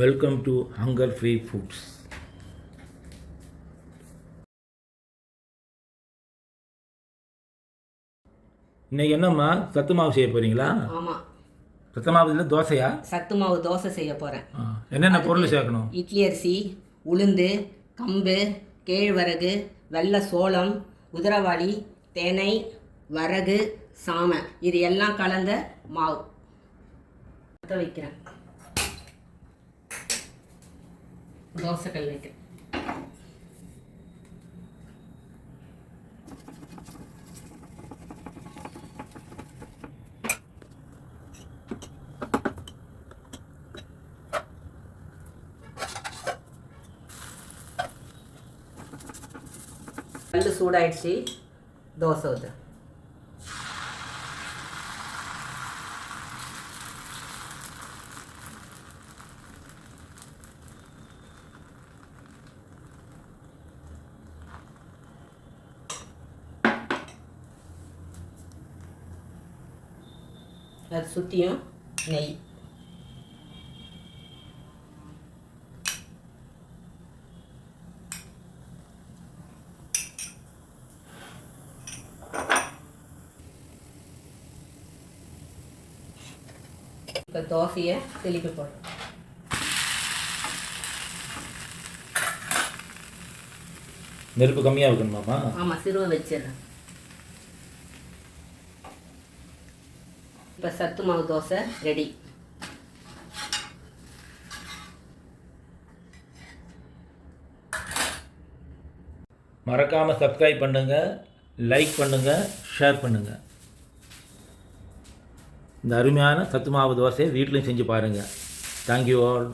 Welcome to hunger free foods இன்னைக்கு என்னம்மா? சத்து மாவு செய்ய போறீங்களா? ஆமாம் சத்து மாவு இல்லை தோசையா? சத்து மாவு தோசை செய்ய போகிறேன் என்னென்ன பொருள் சேர்க்கணும்? இட்லி அரிசி உளுந்து கம்பு கேழ்வரகு வெள்ளை சோளம் குதிரவாளி தேனை வரகு சாமை. இது எல்லாம் கலந்த மாவு. வைக்கிறேன். தோசைக்கல் வைக்கிறேன் கல் சூடாயிடுச்சு தோசை அது சுற்றியும் நெய். இப்போ தோசையை திருப்பி போடுறோம் நெருப்பு கம்மியாக வைக்கணுமாம்மா? ஆமாம் சிறுவை வச்சிடுறேன் இப்போ சத்து மாவு தோசை ரெடி. மறக்காமல் சப்ஸ்கிரைப் பண்ணுங்கள் லைக் பண்ணுங்கள் ஷேர் பண்ணுங்கள் இந்த அருமையான சத்து மாவு தோசையை வீட்லையும் செஞ்சு பாருங்கள் தேங்க்யூ ஆல்